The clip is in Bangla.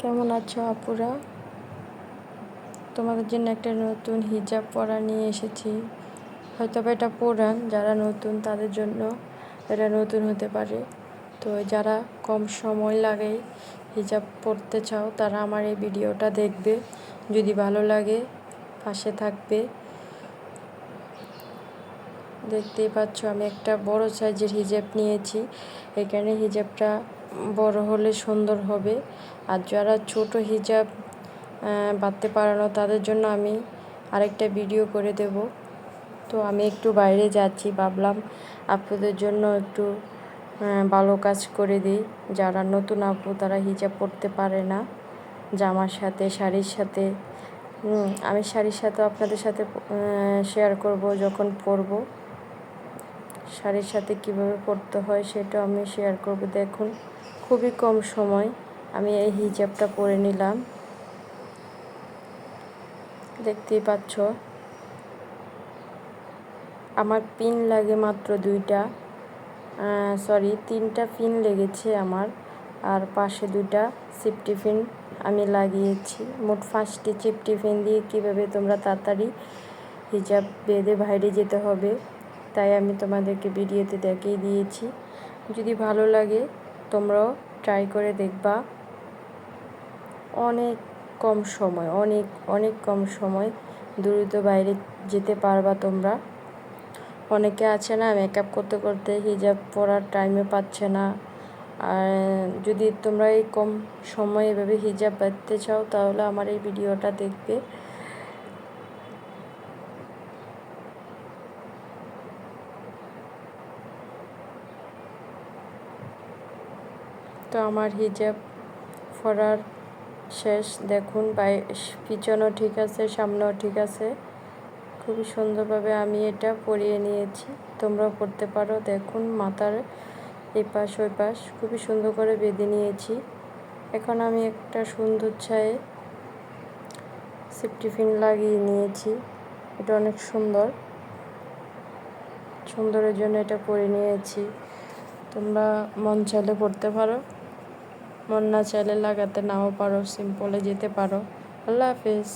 কেমন আছো আপুরা? তোমাদের জন্য একটা নতুন হিজাব পরা নিয়ে এসেছি। হয়তো এটা পুরান, যারা নতুন তাদের জন্য এটা নতুন হতে পারে। তো যারা কম সময় লাগে হিজাব পরতে চাও, তারা আমার এই ভিডিওটা দেখবে। যদি ভালো লাগে, পাশে থাকবে। দেখতেই পাচ্ছ, আমি একটা বড় সাইজের হিজাব নিয়েছি। এখানে হিজাবটা বড় হলে সুন্দর হবে। আর যারা ছোট হিজাব বাঁধতে পারে না, তাদের জন্য আমি আরেকটা ভিডিও করে দেব। তো আমি একটু বাইরে যাচ্ছি, ভাবলাম আপুদের জন্য একটু ভালো কাজ করে দিই। যারা নতুন আপু, তারা হিজাব পরতে পারে না, জামার সাথে, শাড়ির সাথে। আমি শাড়ির সাথে আপনাদের সাথে শেয়ার করব যখন পরব। শাড়ির সাথে কীভাবে পরতে হয় সেটা আমি শেয়ার করব। দেখুন। খুবই কম সময় আমি এই হিজাবটা পরে নিলাম। দেখতেই পাচ্ছ। আমার পিন লাগে মাত্র দুইটা। সরি তিনটা পিন লেগেছে আমার। আর পাশে দুইটা সিফটি পিন আমি লাগিয়েছি। মোট পাঁচটি চিপটি পিন দিয়ে কীভাবে তোমরা তাড়াতাড়ি হিজাব বেঁধে বাইরে যেতে হবে, তাই আমি তোমাদেরকে ভিডিওতে দেখিয়ে দিয়েছি। যদি ভালো লাগে তোমরাও ট্রাই করে দেখবা। অনেক কম সময়, অনেক অনেক কম সময় দ্রুত বাইরে যেতে পারবা তোমরা। অনেকে আছে না মেকআপ করতে করতে হিজাব পরার টাইমে পাচ্ছে না। আর যদি তোমরা এই কম সময়ে এভাবে হিজাব বাঁধতে চাও, তাহলে আমার এই ভিডিওটা দেখবে। তো আমার হিজাব পরার শেষ। দেখুন বাই পিছনও ঠিক আছে, সামনেও ঠিক আছে। খুবই সুন্দরভাবে আমি এটা পরিয়ে নিয়েছি। তোমরাও পড়তে পারো। দেখুন মাথার এই পাশ ওই পাশ খুবই সুন্দর করে বেঁধে নিয়েছি। এখন আমি একটা সুন্দর ছায়ে সেফটিফিন লাগিয়ে নিয়েছি। এটা অনেক সুন্দর। সুন্দরের জন্য এটা পরে নিয়েছি। তোমরা মন চাইলে পড়তে পারো। মন না চাইলে লাগাতে নাও পারো সিম্পলে যেতে পারো। আল্লাহ হাফিজ।